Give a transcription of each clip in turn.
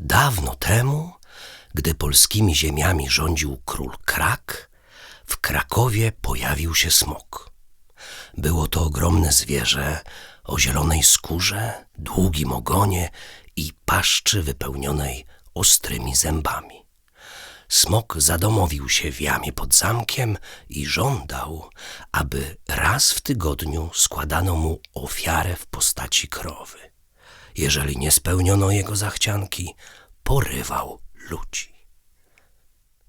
Dawno temu, gdy polskimi ziemiami rządził król Krak, w Krakowie pojawił się smok. Było to ogromne zwierzę o zielonej skórze, długim ogonie i paszczy wypełnionej ostrymi zębami. Smok zadomowił się w jamie pod zamkiem i żądał, aby raz w tygodniu składano mu ofiarę w postaci krowy. Jeżeli nie spełniono jego zachcianki, porywał ludzi.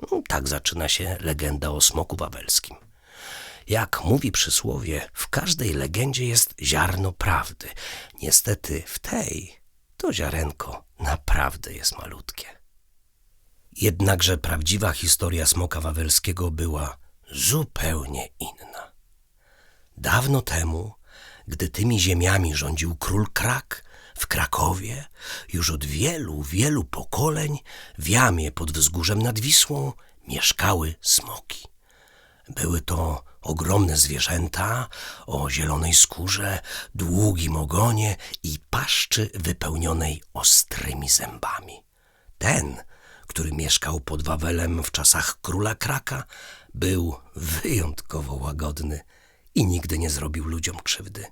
No, Tak zaczyna się legenda o smoku wawelskim. Jak mówi przysłowie, w każdej legendzie jest ziarno prawdy. Niestety w tej to ziarenko naprawdę jest malutkie. Jednakże prawdziwa historia smoka wawelskiego była zupełnie inna. Dawno temu, gdy tymi ziemiami rządził król Krak, w Krakowie już od wielu, wielu pokoleń w jamie pod wzgórzem nad Wisłą mieszkały smoki. Były to ogromne zwierzęta o zielonej skórze, długim ogonie i paszczy wypełnionej ostrymi zębami. Ten, który mieszkał pod Wawelem w czasach króla Kraka, był wyjątkowo łagodny i nigdy nie zrobił ludziom krzywdy.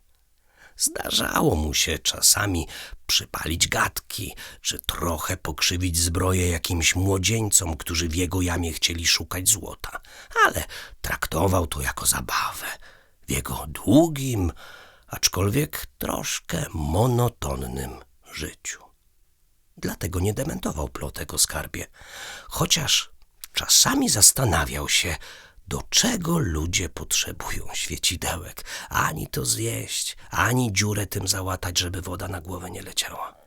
Zdarzało mu się czasami przypalić gadki, czy trochę pokrzywić zbroję jakimś młodzieńcom, którzy w jego jamie chcieli szukać złota, ale traktował to jako zabawę w jego długim, aczkolwiek troszkę monotonnym życiu. Dlatego nie dementował plotek o skarbie, chociaż czasami zastanawiał się, do czego ludzie potrzebują świecidełek. Ani to zjeść, ani dziurę tym załatać, żeby woda na głowę nie leciała.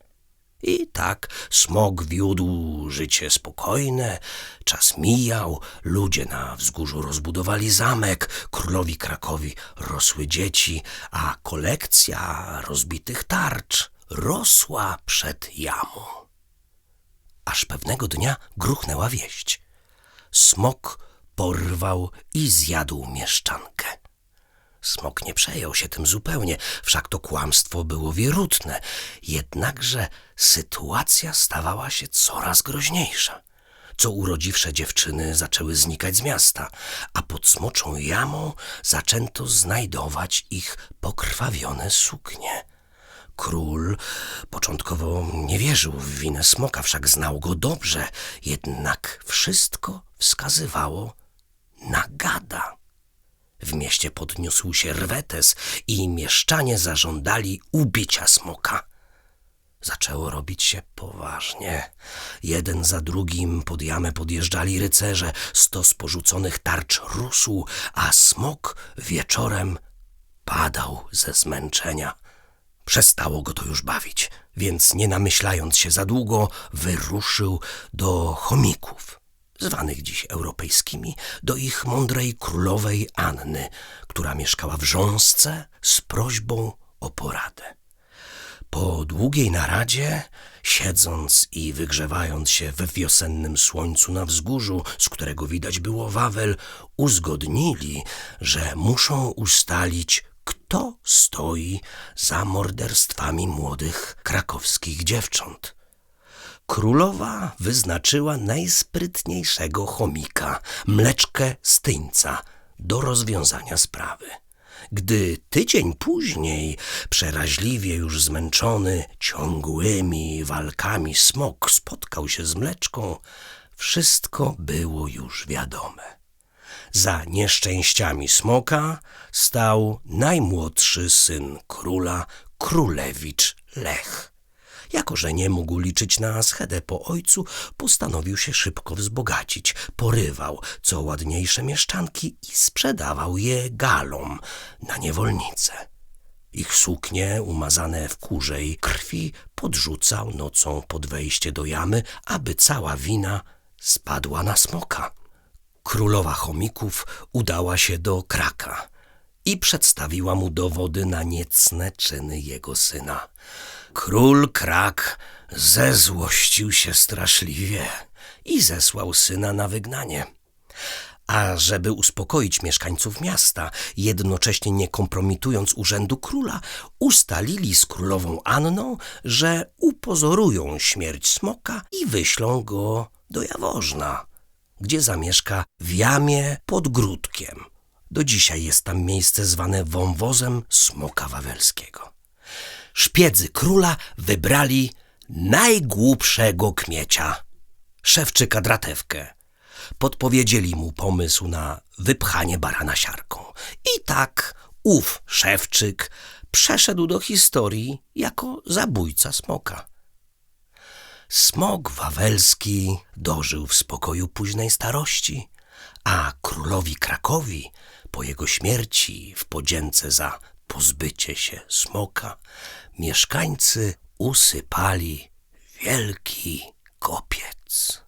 I tak smog wiódł życie spokojne, czas mijał, ludzie na wzgórzu rozbudowali zamek, królowi Krakowi rosły dzieci, a kolekcja rozbitych tarcz rosła przed jamą. Aż pewnego dnia gruchnęła wieść. Smok porwał i zjadł mieszczankę. Smok nie przejął się tym zupełnie, wszak to kłamstwo było wierutne. Jednakże sytuacja stawała się coraz groźniejsza. Co urodziwsze dziewczyny zaczęły znikać z miasta, a pod smoczą jamą zaczęto znajdować ich pokrwawione suknie. Król początkowo nie wierzył w winę smoka, wszak znał go dobrze, jednak wszystko wskazywało na gada. W mieście podniósł się rwetes i mieszczanie zażądali ubicia smoka. Zaczęło robić się poważnie. Jeden za drugim pod jamę podjeżdżali rycerze, stos porzuconych tarcz rósł, a smok wieczorem padał ze zmęczenia. Przestało go to już bawić, więc nie namyślając się za długo, wyruszył do chomików, zwanych dziś europejskimi, do ich mądrej królowej Anny, która mieszkała w Rząsce z prośbą o poradę. Po długiej naradzie, siedząc i wygrzewając się we wiosennym słońcu na wzgórzu, z którego widać było Wawel, uzgodnili, że muszą ustalić, kto stoi za morderstwami młodych krakowskich dziewcząt. Królowa wyznaczyła najsprytniejszego chomika, mleczkę styńca, do rozwiązania sprawy. Gdy tydzień później, przeraźliwie już zmęczony ciągłymi walkami, smok spotkał się z mleczką, wszystko było już wiadome. Za nieszczęściami smoka stał najmłodszy syn króla, królewicz Lech. Jako, że nie mógł liczyć na schedę po ojcu, postanowił się szybko wzbogacić. Porywał co ładniejsze mieszczanki i sprzedawał je galom na niewolnice. Ich suknie, umazane w kurzej krwi, podrzucał nocą pod wejście do jamy, aby cała wina spadła na smoka. Królowa chomików udała się do Kraka i przedstawiła mu dowody na niecne czyny jego syna. Król Krak zezłościł się straszliwie i zesłał syna na wygnanie. A żeby uspokoić mieszkańców miasta, jednocześnie nie kompromitując urzędu króla, ustalili z królową Anną, że upozorują śmierć smoka i wyślą go do Jaworzna, gdzie zamieszka w jamie pod Gródkiem. Do dzisiaj jest tam miejsce zwane wąwozem smoka wawelskiego. Szpiedzy króla wybrali najgłupszego kmiecia, szewczyka Dratewkę. Podpowiedzieli mu pomysł na wypchanie barana siarką. I tak ów szewczyk przeszedł do historii jako zabójca smoka. Smok wawelski dożył w spokoju późnej starości, a królowi Krakowi po jego śmierci w podzięce za pozbycie się smoka mieszkańcy usypali wielki kopiec.